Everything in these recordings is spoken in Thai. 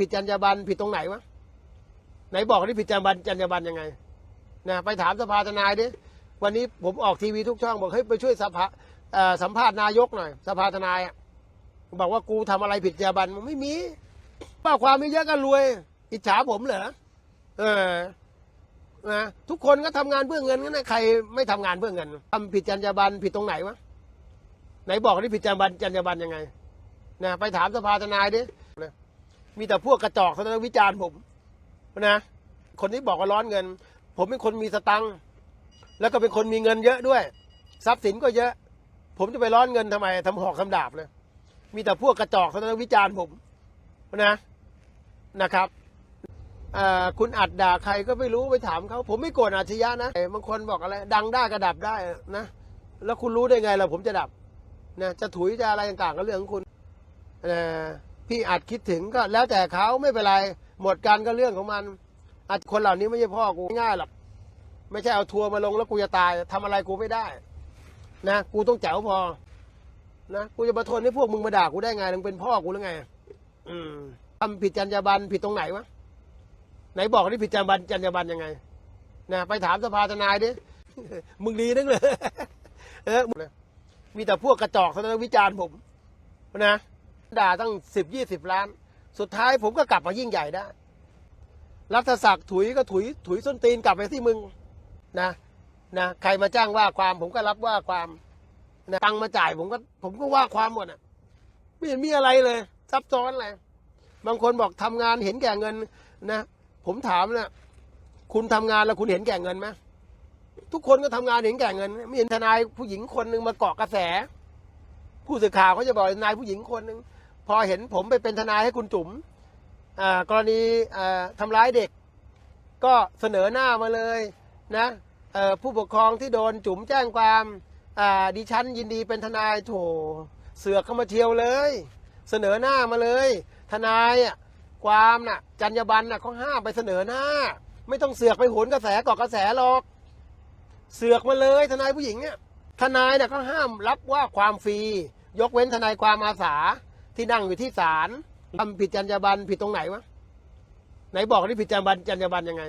ผิดจรรยาบรรณผิดตรงไหนวะไหนบอกที่ผิดจรรยาบรรณจรรยาบรรณยังไงนะไปถามสภาทนายดิวันนี้ผมออกทีวีทุกช่องบอกเฮ้ยไปช่วยสภาอ่อสัมภาษณ์นายกหน่อย สภาทนายอะบอกว่ากูทำอะไรผิดจรรยาบรรณมันไม่มีป้าความไม่เยอะก็รวย อิจฉาผมเหรอเออนะทุกคนก็ทำงานเพื่อเงินงั้นนะใครไม่ทำงานเพื่อเงินทำผิดจรรยาบรรณผิดตรงไหนวะไหนบอกที่ผิดจรรยาบรรณจรรยาบรรณยังไงนะไปถามสภาทนายดิ มีแต่พวกกระจอกเท่านั้นวิจารณ์ผมนะคนที่บอกว่าร้อนเงิน ผมเป็นคนมีสตังค์แล้วก็เป็นคนมีเงินเยอะด้วย ทรัพย์สินก็เยอะ ผมจะไปร้อนเงินทำไมทำหอกทำดาบเลยมีแต่พวกกระจอกเท่านั้นวิจารณ์ผมนะนะครับคุณอัดด่าใครก็ไม่รู้ไปถามเขาผมไม่โกรธอาชญะนะบางคนบอกอะไร ดังได้ก็ดับได้นะแล้วคุณรู้ได้ไงล่ะผมจะดับนะจะถุยจะอะไรต่างๆก็เรื่องของคุณเอ่อ พี่อาจคิดถึงก็แล้วแต่เขาไม่เป็นไรหมดกันก็เรื่องของมันอาจคนเหล่านี้ไม่ใช่พ่อกูง่ายหรอกไม่ใช่เอาทัวร์มาลงแล้วกูจะตายทำอะไรกูไม่ได้ นะกูต้องแจ๋วพอ นะกูจะมาทนให้พวกมึงมาด่ากูได้ไงมึงเป็นพ่อกูหรือไง อืมทำผิดจรรยาบรรณผิดตรงไหนวะไหนบอกที่ผิดจรรยาบรรณจรรยาบรรณยังไง นะไปถามสภาทนายดิมึงดีนักเลยเออมีแต่พวกกระจอกเท่านั้นวิจารณ์ผมนะ ด่าตั้งสิบยี่สิบล้าน สุดท้ายผมก็กลับมายิ่งใหญ่ได้ รัฐศักดิ์ถุยก็ถุยถุยส้นตีนกลับไปที่มึงนะนะใครมาจ้างว่าความผมก็รับว่าความนะตังมาจ่ายผมก็ผมก็ว่าความหมดอะไม่เห็นมีอะไรเลย ซับซ้อนอะไรบางคนบอกทำงานเห็นแก่เงินนะผมถามนะคุณทำงานแล้วคุณเห็นแก่เงินไหมทุกคนก็ทำงานเห็นแก่เงิน ไม่เห็นทนายผู้หญิงคนหนึ่งมาเกาะกระแส ผู้สื่อข่าวเขาจะบอกนายผู้หญิงคนหนึ่ง พอเห็นผมไปเป็นทนายให้คุณจุ๋มกรณีอ่าทำร้ายเด็ก ก็เสนอหน้ามาเลยนะผู้ปกครองที่โดนจุ๋มแจ้งความดิฉันยินดีเป็นทนายโถเสือกเข้ามาเที่ยวเลย เสนอหน้ามาเลย ทนายความน่ะจรรยาบรรณน่ะเขาห้ามไปเสนอหน้า ไม่ต้องเสือกไปโหนกระแสกาะกระแสหรอก เสือกมาเลยทนายผู้หญิงเนี่ยทนายเนี่ยเขาห้ามรับว่าความฟรี ยกเว้นทนายความอาสา ที่นั่งอยู่ที่ศาลทำผิดจรรยาบรรณผิดตรงไหนวะไหนบอกที่ผิดจรรยาบรรณจรรยาบรรณยังไง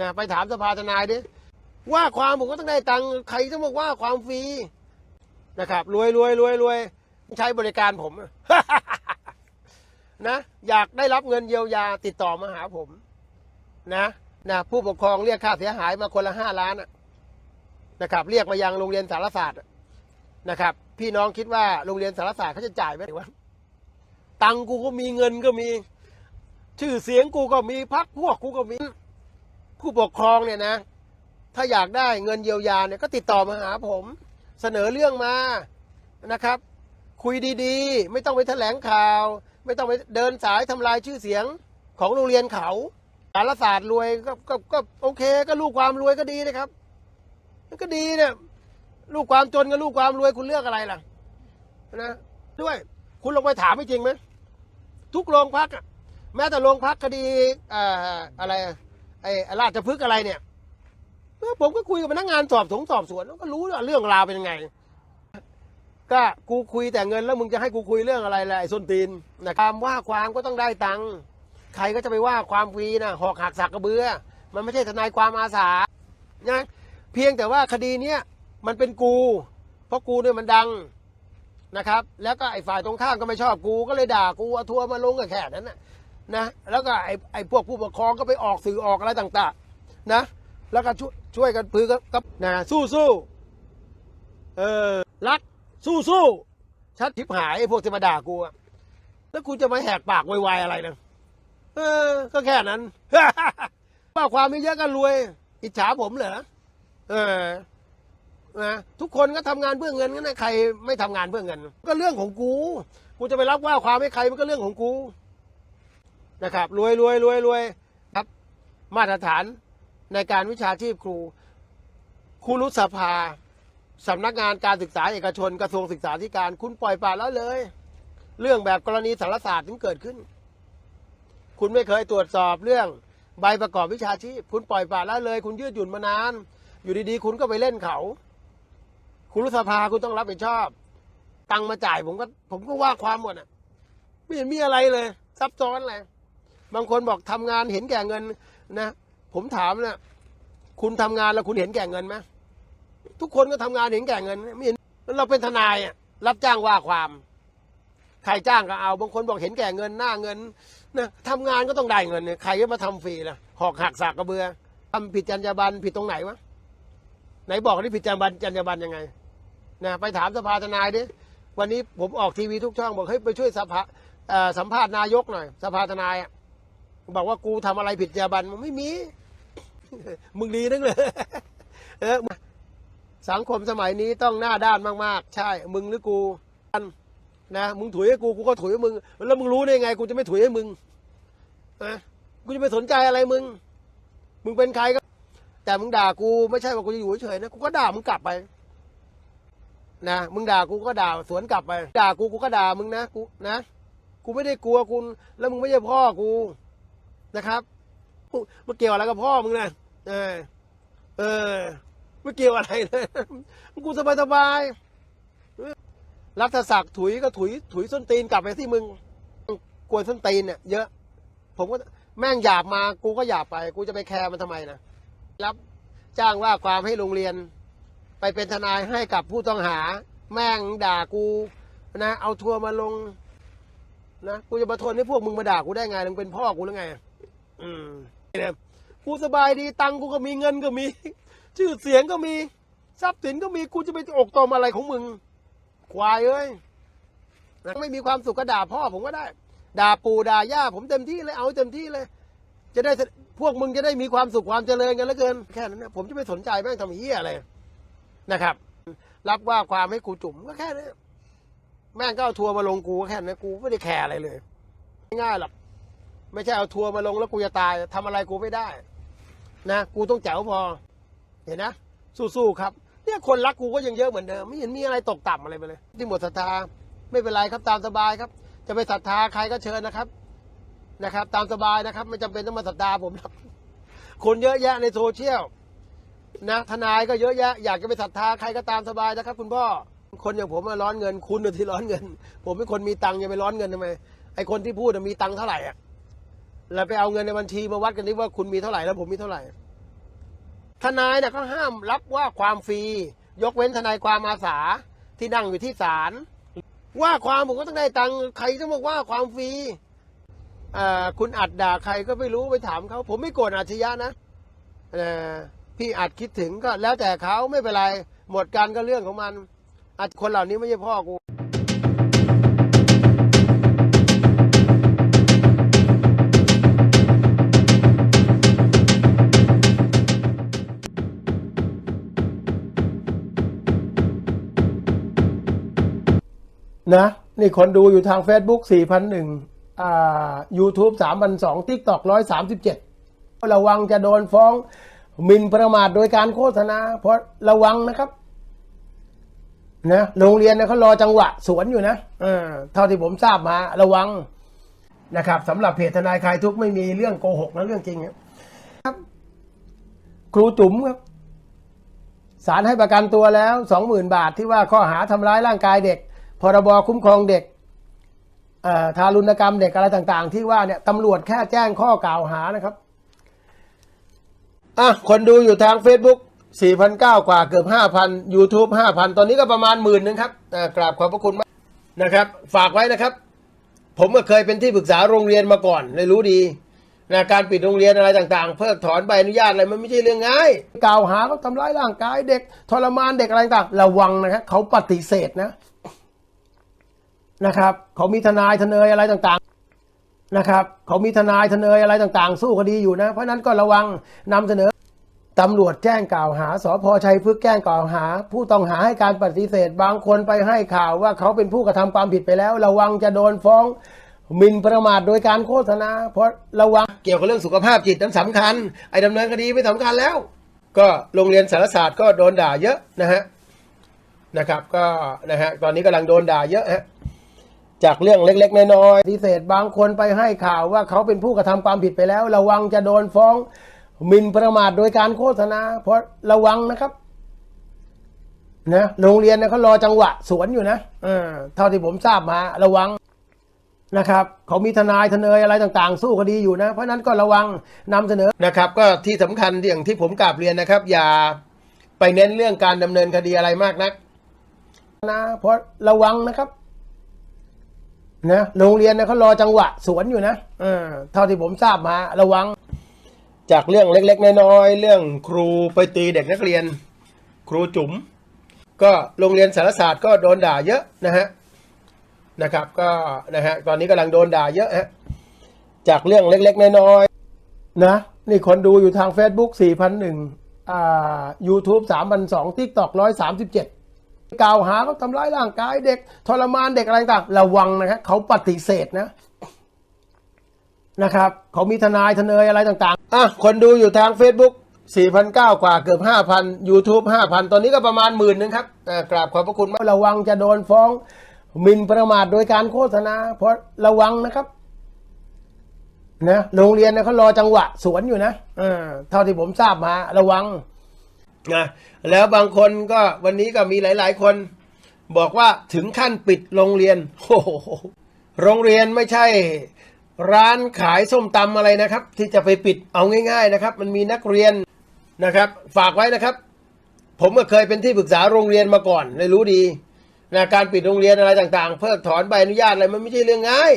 นะไปถามสภาทนายดิว่าความผมก็ต้องได้ตังค์ใครจะบอกว่าความฟรีนะครับรวยรวยรวยรวยใช้บริการผมนะอยากได้รับเงินเยียวยาติดต่อมาหาผม นะนะผู้ปกครองเรียกค่าเสียหายมาคนละห้าล้านนะครับ เรียกมายังโรงเรียนสารศาสตร์นะครับ พี่น้องคิดว่าโรงเรียนสารศาสตร์เขาจะจ่ายไหมวะ ตังกูก็มีเงินก็มี ชื่อเสียงกูก็มีพักพวกกูก็มี ผู้ปกครองเนี่ยนะ ถ้าอยากได้เงินเยียวยาเนี่ยก็ติดต่อมาหาผม เสนอเรื่องมานะครับ คุยดีๆ ไม่ต้องไปแถลงข่าว ไม่ต้องไปเดินสายทำลายชื่อเสียงของโรงเรียนเขาสารศาสตร์รวยก็ก็ก็โอเค ก็ลูกความรวยก็ดีนะครับ มันก็ดีเนี่ยลูกความจนกับลูกความรวยคุณเลือกอะไรล่ะนะด้วย คุณลงไปถามไม่จริงไหม ทุกโรงพักแม้แต่โรงพักคดีอะไรไอ้ราชพฤกษ์อะไรเนี่ยผมก็คุยกับพนักงานสอบสวนสอบสวนก็รู้ว่าเรื่องราวเป็นยังไง ก็กูคุยแต่เงินแล้วมึงจะให้กูคุยเรื่องอะไรล่ะไอ้ส้นตีนนะความว่าความก็ต้องได้ตังค์ใครก็จะไปว่าความฟรีนะหอกหักสักกระเบือ มันไม่ใช่ทนายความอาสานะเพียงแต่ว่าคดีเนี้ยมันเป็นกู เพราะกูเนี่ยมันดัง นะครับ แล้วก็ไอ้ฝ่ายตรงข้ามก็ไม่ชอบกูก็เลยด่ากูเอาทัวร์มาลงกับแค่นั้นนะนะแล้วก็ไอ้ไอ้พวกผู้ปกครองก็ไปออกสื่อออกอะไรต่างๆ นะ แล้วก็ช่วยช่วยกันพือกับนะสู้สู้เออรักสู้สู้ชัดทิพหายไอ้พวกที่มาด่ากูอะแล้วกูจะมาแหกปากไวๆอะไรนะเออ ก็แค่นั้นว่าความไม่เยอะก็รวย อิจฉาผมเหรอเออ นะทุกคนก็ทำงานเพื่อเงินงั้นนะใครไม่ทำงานเพื่อเงิน ก็เรื่องของกู กูจะไปรับว่าความให้ใครมันก็เรื่องของกูนะครับรวยรวยรวยรวยครับ มาตรฐานในการวิชาชีพครูครูรุษภาสำนักงานการศึกษาเอกชนกระทรวงศึกษาธิการ คุณปล่อยปละละเลย เรื่องแบบกรณีสารศาสตร์ถึงเกิดขึ้น คุณไม่เคยตรวจสอบเรื่องใบประกอบวิชาชีพ คุณปล่อยปละละเลย คุณยืดหยุ่นมานาน อยู่ดีๆ คุณก็ไปเล่นเขา คุณรุษภาคุณต้องรับผิดชอบ ตังมาจ่ายผมก็ ผมก็ว่าความหมดอะ ไม่เห็นมีอะไรเลย ซับซ้อนอะไรบางคนบอกทำงานเห็นแก่เงินนะผมถามนะคุณทำงานแล้วคุณเห็นแก่เงินไหมทุกคนก็ทำงานเห็นแก่เงินไม่เห็นเราเป็นทนายอะรับจ้างว่าความใครจ้างก็เอาบางคนบอกเห็นแก่เงินหน้าเงินนะทำงานก็ต้องได้เงินเนี่ยใครจะมาทำฟรีล่ะหอกหักสากกระเบือทำผิดจรรยาบรรณผิดตรงไหนวะไหนบอกที่ผิดจรรยาบรรณจรรยาบรรณยังไง นะไปถามสภาทนายดิวันนี้ผมออกทีวีทุกช่องบอกเฮ้ยไปช่วยสภาสัมภาษณ์นายกหน่อย สภาทนายบอกว่ากูทำอะไรผิดจรรยาบรรณมันไม่มี มึงดีนึกเลยเออสังคมสมัยนี้ต้องหน้าด้านมากๆ ใช่ มึงหรือกูนะมึงถุยให้กูกูก็ถุยให้มึง แล้วมึงรู้ได้ไง กูจะไม่ถุยให้มึงนะกูจะไปสนใจอะไรมึง มึงเป็นใครก็ แต่มึงด่ากูไม่ใช่ว่ากูจะอยู่เฉยๆนะกูก็ด่ามึงกลับไป นะมึงด่ากูก็ด่าสวนกลับไป ด่ากูกูก็ด่ามึงนะกูนะกูไม่ได้กลัวคุณ แล้วมึงไม่ใช่พ่อกูนะครับมันเกี่ยวอะไรกับพ่อมึงนะเออ เออไม่เกี่ยวอะไรเลยกูสบายสบายรัฐศักดิ์ถุยก็ถุย ถุยส้นตีนกลับไปที่มึงกวนส้นตีนเนี่ยเยอะ ผมก็แม่งหยาบมา กูก็หยาบไป กูจะไปแคร์มันทำไมนะรับจ้างว่าความให้โรงเรียน ไปเป็นทนายให้กับผู้ต้องหา แม่งด่ากูนะเอาทัวร์มาลงนะกูจะมาทนให้พวกมึงมาด่ากูได้ไงมึงเป็นพ่อกูหรือไง อืมเนี่ยกูสบายดีตังกูก็มีเงินก็มี ชื่อเสียงก็มีทรัพย์สินก็มีกูจะไปอกตอมอะไรของมึง ควายเอ้ยนะไม่มีความสุขก็ด่าพ่อผมก็ได้ ด่าปู่ด่าย่าผมเต็มที่เลยเอาเต็มที่เลย จะได้พวกมึงจะได้มีความสุขความเจริญกันแล้วเกิน แค่นั้นนะผมจะไม่สนใจแม่งทำเหี้ยอะไร นะครับ รับว่าความให้กูจุ่มก็แค่นั้แม่งก็เอาทัวร์มาลงกูก็แค่นั้นกูไม่ได้แคร์อะไรเลย ง่ายหรอกไม่ใช่เอาทัวร์มาลงแล้วกูจะตายทำอะไรกูไม่ได้ นะกูต้องแจ๋วพอ เห็นนะ สู้ๆครับ เนี่ยคนรักกูก็ยังเยอะเหมือนเดิมไม่เห็นมีอะไรตกต่ำอะไรไปเลย ที่หมดศรัทธาไม่เป็นไรครับตามสบายครับ จะไปศรัทธาใครก็เชิญนะครับ นะครับ ตามสบายนะครับ ไม่จำเป็นต้องมาศรัทธาผมหรอกคนเยอะแยะในโซเชียล นะทนายก็เยอะแยะอยากจะไปศรัทธาใครก็ตามสบายนะครับ คุณพ่อคนอย่างผมมาร้อนเงิน คุณที่ร้อนเงิน ผมเป็นคนมีตังค์อย่าไปร้อนเงินทำไมไอคนที่พูดมีตังค์เท่าไหร่อะแล้วไปเอาเงินในบัญชีมาวัดกันดิว่าคุณมีเท่าไหร่แล้วผมมีเท่าไหร่ทนายเนี่ยเขาห้ามรับว่าความฟรี ยกเว้นทนายความอาสาที่นั่งอยู่ที่ศาลว่าความผมก็ต้องได้ตังค์ใครจะบอกว่าความฟรีคุณอัดด่าใครก็ไม่รู้ไปถามเขาผมไม่โกรธอาชญะนะ พี่อัดคิดถึงก็แล้วแต่เขาไม่เป็นไร หมดการก็เรื่องของมันอัดคนเหล่านี้ไม่ใช่พ่อกูนะนี่คนดูอยู่ทาง Facebook 4,001อ่า YouTube 3,002 TikTok 137 ระวังจะโดนฟ้อง หมิ่นประมาทโดยการโฆษณา เพราะระวังนะครับนะโรงเรียนเนี่ยเขารอจังหวะสวนอยู่นะเท่าที่ผมทราบมาระวังนะครับสำหรับเพจทนายคลายทุกข์ไม่มีเรื่องโกหกนะเรื่องจริงครับ ครูจุ๋มครับศาลให้ประกันตัวแล้วสองหมื่นบาทที่ว่าข้อหาทำร้ายร่างกายเด็ก พรบคุ้มครองเด็กทารุณกรรมเด็กอะไรต่าง ๆ ที่ว่าเนี่ยตำรวจแค่แจ้งข้อกล่าวหานะครับ อะคนดูอยู่ทาง Facebook 4,900 กว่าเกือบ 5,000 YouTube 5,000 ตอนนี้ก็ประมาณหมื่นนึงครับกราบขอบพระคุณมากนะครับ ฝากไว้นะครับ ผมก็เคยเป็นที่ปรึกษาโรงเรียนมาก่อนเลยรู้ดีนะการปิดโรงเรียนอะไรต่างๆ เพิกถอนใบอนุญาตอะไรมันไม่ใช่เรื่องง่ายกล่าวหาเขาทำร้ายร่างกายเด็ก ทรมานเด็กอะไรต่างๆระวังนะครับเขาปฏิเสธนะนะครับเขามีทนายทนายอะไรต่างๆ นะครับเขามีทนายทนายอะไรต่างๆ สู้คดีอยู่นะ เพราะฉะนั้นก็ระวังนำเสนอตำรวจแจ้งกล่าวหาสพชัยพฤกแจ้งกล่าวหา ผู้ต้องหาให้การปฏิเสธ บางคนไปให้ข่าวว่าเขาเป็นผู้กระทำความผิดไปแล้ว ระวังจะโดนฟ้องหมิ่นประมาทโดยการโฆษณา เพราะระวังเกี่ยวกับเรื่องสุขภาพจิตนั้นสำคัญ ไอ้ดำเนินคดีไม่สำคัญแล้ว ก็โรงเรียนสารศาสตร์ก็โดนด่าเยอะนะฮะนะครับ ก็นะฮะตอนนี้กำลังโดนด่าเยอะฮะ จากเรื่องเล็ก ๆ น้อยๆปฏิเสธบางคนไปให้ข่าวว่าเขาเป็นผู้กระทำความผิดไปแล้ว ระวังจะโดนฟ้องหมิ่นประมาทโดยการโฆษณา เพราะระวังนะครับนะโรงเรียนเนี่ยเขารอจังหวะสวนอยู่นะเท่าที่ผมทราบมาระวังนะครับเขามีทนายทนายอะไรต่างๆ สู้คดีอยู่นะ เพราะนั้นก็ระวังนำเสนอนะครับ ก็ที่สำคัญอย่างที่ผมกราบเรียนนะครับ อย่าไปเน้นเรื่องการดำเนินคดีอะไรมากนักนะเพราะระวังนะครับ นะโรงเรียนนะเขารอจังหวะสวนอยู่นะเออเท่าที่ผมทราบมาระวัง จากเรื่องเล็ก ๆ น้อยๆเรื่องครูไปตีเด็กนักเรียน ครูจุ๋มก็โรงเรียนสารศาสตร์ก็โดนด่าเยอะนะฮะนะครับ ก็นะฮะตอนนี้กำลังโดนด่าเยอะฮะจากเรื่องเล็ก ๆ น้อยๆนะนี่คนดูอยู่ทาง Facebook 4,001อ่า YouTube 3,002 TikTok 137 กล่าวหาเขาทำร้ายร่างกายเด็ก ทรมานเด็กอะไรต่างระวังนะครับเขาปฏิเสธนะนะครับเขามีทนายทนายอะไรต่างๆอะคนดูอยู่ทาง Facebook 4,900 กว่าเกือบ 5,000 YouTube 5,000 ตอนนี้ก็ประมาณหมื่นนึงครับอ่ากราบขอบพระคุณมากระวังจะโดนฟ้องหมิ่นประมาทโดยการโฆษณา เพราะระวังนะครับนะโรงเรียนเนี่ยเขารอจังหวะสวนอยู่นะเท่าที่ผมทราบมาระวัง นะแล้วบางคนก็วันนี้ก็มีหลาย ๆ คน บอกว่าถึงขั้นปิดโรงเรียนโอ้โหโรงเรียนไม่ใช่ร้านขายส้มตำอะไรนะครับ ที่จะไปปิดเอาง่าย ๆนะครับ มันมีนักเรียนนะครับ ฝากไว้นะครับ ผมก็เคยเป็นที่ปรึกษาโรงเรียนมาก่อนเลยรู้ดีนะการปิดโรงเรียนอะไรต่างๆ เพิกถอนใบอนุญาตอะไรมันไม่ใช่เรื่องง่าย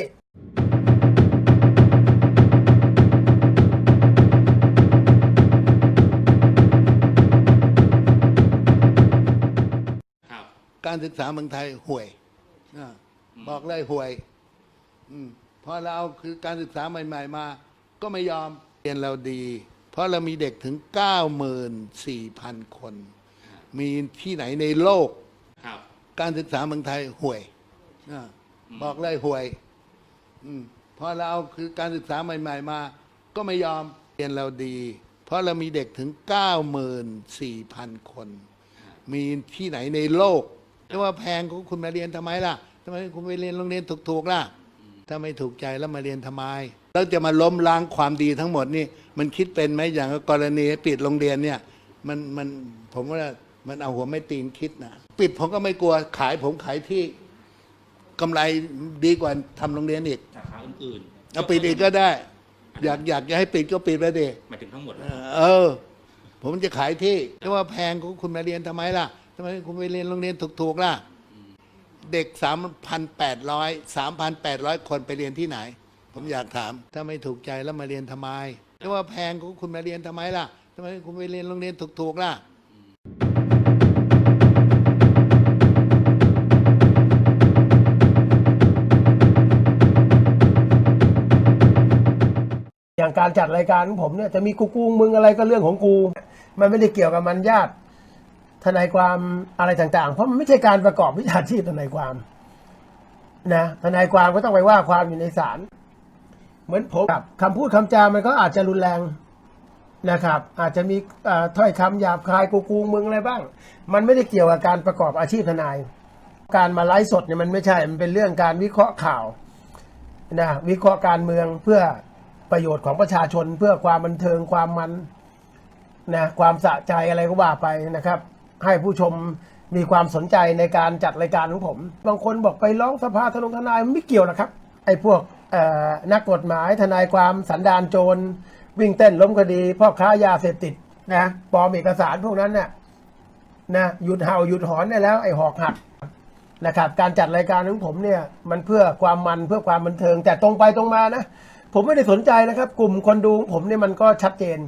การศึกษาเมืองไทยห่วยอ่าบอกเลยห่วยอืมพอเราเอาคือการศึกษาใหม่ ๆ มา ก็ไม่ยอมเรียนเราดี เพราะเรามีเด็กถึง 94,000 คน มีที่ไหนในโลกครับการศึกษาเมืองไทยห่วยอาบอกเลยห่วยอืมพอเราเอาคือการศึกษาใหม่ ๆ มา ก็ไม่ยอมเรียนเราดี เพราะเรามีเด็กถึง 94,000 คน มีที่ไหนในโลก ไม่ว่าแพงคุณมาเรียนทำไมล่ะทำไมคุณไปเรียนโรงเรียนถูกๆล่ะ ถ้าไม่ถูกใจแล้วมาเรียนทำไมแล้วจะมาล้มล้างความดีทั้งหมดนี่ มันคิดเป็นไหมอย่างกรณีปิดโรงเรียนเนี่ย มันมันผมว่ามันเอาหัวไม่ตีนคิดนะปิดผมก็ไม่กลัวขายผมขายที่กำไรดีกว่าทำโรงเรียนอีกสาขาอื่นๆเอาปิดอีกก็ได้ อยากอยากจะให้ปิดก็ปิดไปดิหมายถึงทั้งหมด เออ ผมจะขายที่ไม่ว่าแพงคุณมาเรียนทำไมล่ะ ทำไมคุณไปเรียนโรงเรียนถูกๆล่ะ เด็ก 3,800 3,800 คนไปเรียนที่ไหน ผมอยากถาม ถ้าไม่ถูกใจแล้วมาเรียนทำไมไม่ว่าแพงคุณมาเรียนทำไมล่ะทำไมคุณไปเรียนโรงเรียนถูกๆล่ะอย่างการจัดรายการของผมเนี่ยจะมีกูกูมึงอะไรก็เรื่องของกู มันไม่ได้เกี่ยวกับมันญาติ ทนายความอะไรต่างๆ เพราะมันไม่ใช่การประกอบวิชาชีพทนายความนะทนายความก็ต้องไปว่าความอยู่ในศาลเหมือนผมครับคำพูดคำจามันก็อาจจะรุนแรงนะครับ อาจจะมีอ่อถ้อยคำหยาบคายกูกูมึงอะไรบ้าง มันไม่ได้เกี่ยวกับการประกอบอาชีพทนาย การมาไลฟ์สดเนี่ยมันไม่ใช่ มันเป็นเรื่องการวิเคราะห์ข่าวนะวิเคราะห์การเมืองเพื่อประโยชน์ของประชาชนเพื่อความบันเทิงความมันนะความสะใจอะไรก็ว่าไปนะครับ ให้ผู้ชมมีความสนใจในการจัดรายการของผม บางคนบอกไปร้องสภาทนงทนายมันไม่เกี่ยวหรอกครับ ไอ้พวกนักกฎหมายทนายความสันดานโจร วิ่งเต้นล้มคดีพ่อค้ายาเสพติดนะปลอมเอกสารพวกนั้นเนี่ยนะหยุดเห่าหยุดหอนได้แล้ว ไอ้หอกหักนะครับการจัดรายการของผมเนี่ยมันเพื่อความมันเพื่อความบันเทิง แต่ตรงไปตรงมานะผมไม่ได้สนใจนะครับ กลุ่มคนดูผมเนี่ยมันก็ชัดเจน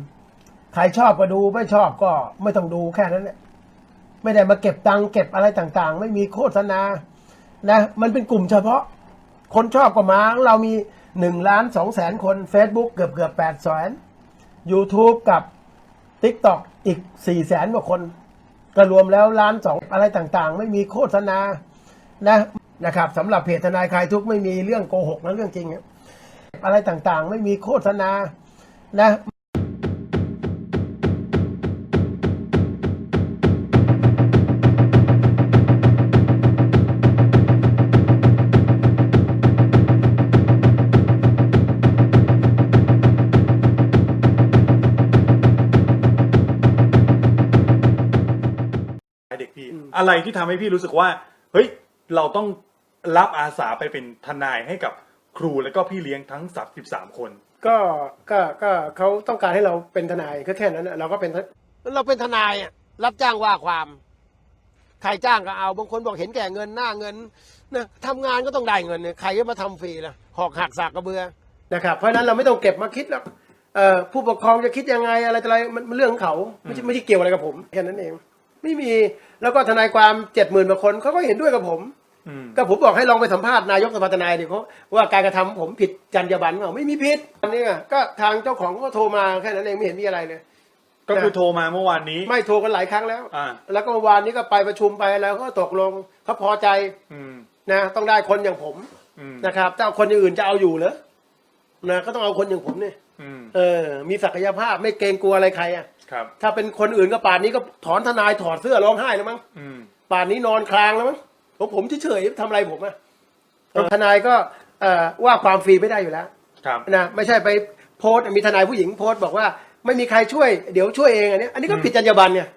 ใครชอบก็ดูไม่ชอบก็ไม่ต้องดูแค่นั้นแหละ ไม่ได้มาเก็บตังค์เก็บอะไรต่างๆ ไม่มีโฆษณานะมันเป็นกลุ่มเฉพาะคนชอบก็มาเรามีหนึ่งล้านสองแสนคน Facebook เกือบเกือบแปดแสน YouTube กับ TikTok อีกสี่แสนกว่าคนก็รวมแล้วล้านสองอะไรต่างๆ ไม่มีโฆษณานะนะครับสำหรับเพจทนายคลายทุกข์ไม่มีเรื่องโกหกนะเรื่องจริง อะไรต่างๆ ไม่มีโฆษณานะ อะไรที่ทำให้พี่รู้สึกว่า เฮ้ย เราต้องรับอาสาไปเป็นทนายให้กับครูและก็พี่เลี้ยงทั้ง33คน ก็ก็ก็เขาต้องการให้เราเป็นทนายก็แค่นั้นนะเราก็เป็นทเราเป็นทนายอะรับจ้างว่าความ ใครจ้างก็เอาบางคนบอกเห็นแก่เงินหน้าเงินนะทำงานก็ต้องได้เงินเนี่ยใครจะมาทำฟรีล่ะหอกหักสากกระเบือ นะครับเพราะฉะนั้นเราไม่ต้องเก็บมาคิดหรอกเอ่อผู้ปกครองจะคิดยังไงอะไรต่ออะไรมันมันเรื่องของเขาไม่ใช่ไม่ใช่เกี่ยวอะไรกับผมแค่นั้นเอง ไม่มีแล้วก็ทนายความเจ็ดหมื่นกว่าคนเขาก็เห็นด้วยกับผม อืมก็ผมบอกให้ลองไปสัมภาษณ์นายกสภาทนายดิเขาว่าการกระทำผมผิดจรรยาบรรณเปล่าไม่มีผิดอันนี้อะก็ทางเจ้าของเขาก็โทรมาแค่นั้นเองไม่เห็นมีอะไรเลย ก็คือโทรมาเมื่อวานนี้ ไม่โทรกันหลายครั้งแล้ว อ่า แล้วก็เมื่อวานนี้ก็ไปประชุมไปแล้วก็ตกลงเขาพอใจอืม นะต้องได้คนอย่างผมอืม นะครับถ้าเอาคนอย่างอื่นจะเอาอยู่เหรอนะก็ต้องเอาคนอย่างผมเนี่ยอืม เออ มีศักยภาพไม่เกรงกลัวอะไรใครอะ ครับถ้าเป็นคนอื่นก็ป่านนี้ก็ถอนทนายถอดเสื้อร้องไห้แล้วมั้งอืม ป่านนี้นอนคลางแล้วมั้งผมผมเฉยๆทำอะไรผมอะเออ ทนายก็เอ่อว่าความฟรีไม่ได้อยู่แล้ว ครับ นะไม่ใช่ไปโพสต์มีทนายผู้หญิงโพสต์บอกว่าไม่มีใครช่วยเดี๋ยวช่วยเองอันนี้อันนี้ก็อืมผิดจรรยาบรรณเนี่ย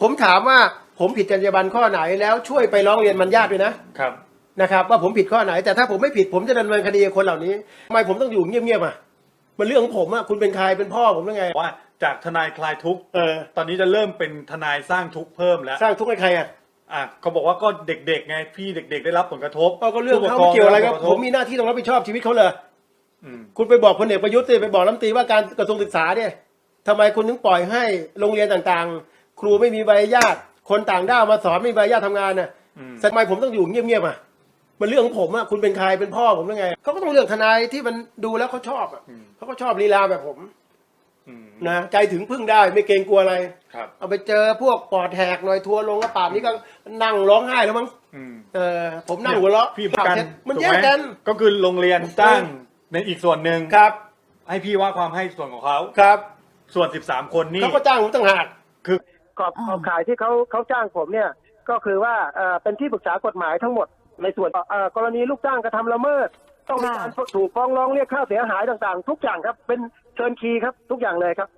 ผมถามว่าผมผิดจรรยาบรรณข้อไหนแล้วช่วยไปร้องเรียนมันญาติด้วยนะครับ นะครับ ว่าผมผิดข้อไหน แต่ถ้าผมไม่ผิดผมจะดำเนินคดีกับคนเหล่านี้ทำไมผมต้องอยู่เงียบๆอะมันเรื่องของผมอะคุณเป็นใครเป็นพ่อผมยังไงว่า จากทนายคลายทุกข์เออ ตอนนี้จะเริ่มเป็นทนายสร้างทุกข์เพิ่มแล้วสร้างทุกข์ให้ใครอะอะเขาบอกว่าก็เด็กๆไงพี่เด็ก ๆ ได้รับผลกระทบเอาก็เรื่องผู้ปเขาคไม่เกี่ยวอะไรกับด้ผลผมมีหน้าที่ต้องรับผิดชอบชีวิตเขาเลยอืมคุณไปบอกพลเอกประยุทธ์สิไปบอกรัฐมนตรีว่าการกระทรวงศึกษาเนี่ยทำไมคุณถึงปล่อยให้โรงเรียนต่างๆ ครูไม่มีใบอนุญาตคนต่างด้าวมาสอนไม่มีใบอนุญาตทำงานน่ะอืมทำไมผมต้องอยู่เงียบๆอะมันเรื่องของผมอะคุณเป็นใครเป็นพ่อผมยังไงเขาก็ต้องเลือกทนายที่มันดูแล้วเขาชอบอะเขาก็ชอบลีลาแบบผม อืมนะใจถึงพึ่งได้ไม่เกรงกลัวอะไร ครับเอาไปเจอพวกปอดแหกหน่อยทัวร์ลงกระป่านนี้ก็นั่งร้องไห้แล้วมั้งอืมเออผมนั่งหัวเราะพี่ประกันมันถูแยไหกกันก็คือโรงเรียนจ้างในอีกส่วนหนึ่งครับให้พี่ว่าความให้ส่วนของเขาครับส่วน 13 คนนี่ เขาก็จ้างผมต่างหากคือขอบขอบข่ายที่เขาเขาจ้างผมเนี่ยก็คือว่าเอ่อเป็นที่ปรึกษากฎหมายทั้งหมดในส่วนเอ่อกรณีลูกจ้างกระทำละเมิด ต้องมีการถูกฟ้องร้องเรียกค่าเสียหายต่างๆ ทุกอย่างครับเป็น เชิญคีย์ครับ ทุกอย่างเลยครับ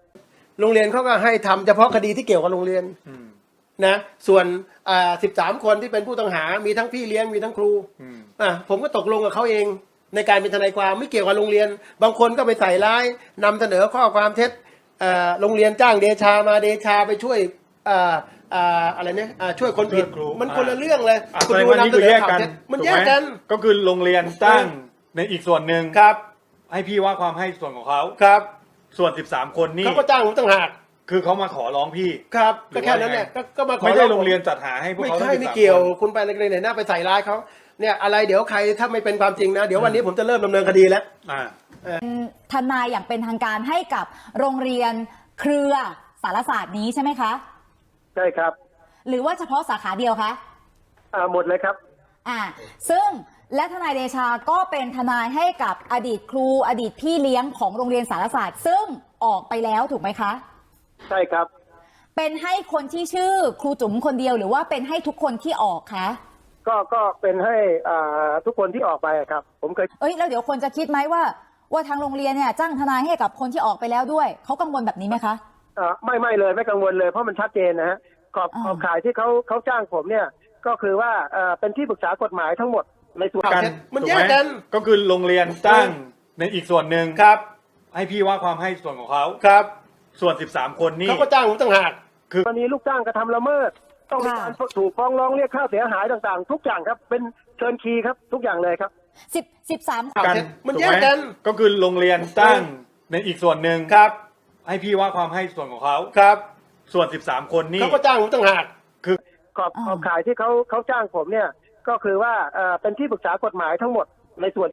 โรงเรียนเขาก็ให้ทำเฉพาะคดีที่เกี่ยวกับโรงเรียนอืมนะส่วนอ่าสิบสามคนที่เป็นผู้ต้องหา มีทั้งพี่เลี้ยงมีทั้งครูอืมอะผมก็ตกลงกับเขาเอง ในการเป็นทนายความไม่เกี่ยวกับโรงเรียน บางคนก็ไปใส่ร้ายนำเสนอข้อความเท็จเอ่อโรงเรียนจ้างเดชามาเดชาไปช่วยอ่าอ่าอะไรเนี่ยอ่าช่วยคนผิดช่วยครูมันคนละเรื่องเลยอะคุณแสดงดูว่านี่นำเสคือนแยอกข่าวกันเท็จมันถูแยไหกกัน ก็คือโรงเรียนจ้างในอีกส่วนหนึ่งครับ ให้พี่ว่าความให้ส่วนของเขาครับส่วน 13 คนนี่เขาก็จ้างผมต่างหากคือเขามาขอร้องพี่ ครับหรืก็อแค่ว่านั้นแหละยังไงก็ก็มาขอไม่ได้องโรงเรียนผมจัดหาให้พวกไม่เขาใช่ทั้งไม่13เกี่ยวคนคุณไปในไหนหน้าไปใส่ร้ายเขาเนี่ยอะไรเดี๋ยวใครถ้าไม่เป็นความจริงนะ เดี๋ยววันนี้ผมจะเริ่มดำเนินคดีแล้ว อ่าเป็นทนายอย่างเป็นทางการให้กับโรงเรียนเครือสารศาสตร์นี้ใช่ไหมคะ ใช่ครับหรือว่าเฉพาะสาขาเดียวคะ อ่าหมดเลยครับ อ่าซึ่ง และทนายเดชาก็เป็นทนายให้กับอดีตครู อดีตพี่เลี้ยงของโรงเรียนสารศาสตร์ ซึ่งออกไปแล้วถูกไหมคะ ใช่ครับ เป็นให้คนที่ชื่อครูจุ๋มคนเดียวหรือว่าเป็นให้ทุกคนที่ออกคะ ก็ก็เป็นให้อ่าทุกคนที่ออกไปครับ ผมเคยเอ้ยแล้วเดี๋ยวคนจะคิดไหมว่า ว่าทางโรงเรียนเนี่ยจ้างทนายให้กับคนที่ออกไปแล้วด้วยเขากังวลแบบนี้ไหมคะอ่าไม่ไม่เลยไม่กังวลเลยเพราะมันชัดเจนนะฮะขอบอ่าขอบข่ายที่เขาเขาจ้างผมเนี่ย ก็คือว่าเอ่อเป็นที่ปรึกษากฎหมายทั้งหมด ในส่วนกันมันถูแยไหกกัน ก็คือโรงเรียนจ้างในอีกส่วนหนึ่งครับ ให้พี่ว่าความให้ส่วนของเขาครับ ส่วน 13 คนนี่เขาก็จ้างผมต่างหากคือกรณีลูกจ้างกระทำละเมิด ต้องมีการถูกฟ้องร้องเรียกค่าเสียหายต่างๆ ทุกอย่างครับเป็นเชิญคีย์ครับทุกอย่างเลยครับสิบสิบสามกันมันถูแยไหกกันก็คือโรงเรียนจ้างในอีกส่วนหนึ่งครับ ให้พี่ว่าความให้ส่วนของเขาครับ ส่วน 13 คนนี่เขาก็จ้างผมต่างหากคือขอบขอบข่ายที่เขาเขาจ้างผมเนี่ย ก็คือว่าเป็นที่ปรึกษากฎหมายทั้งหมดในส่วน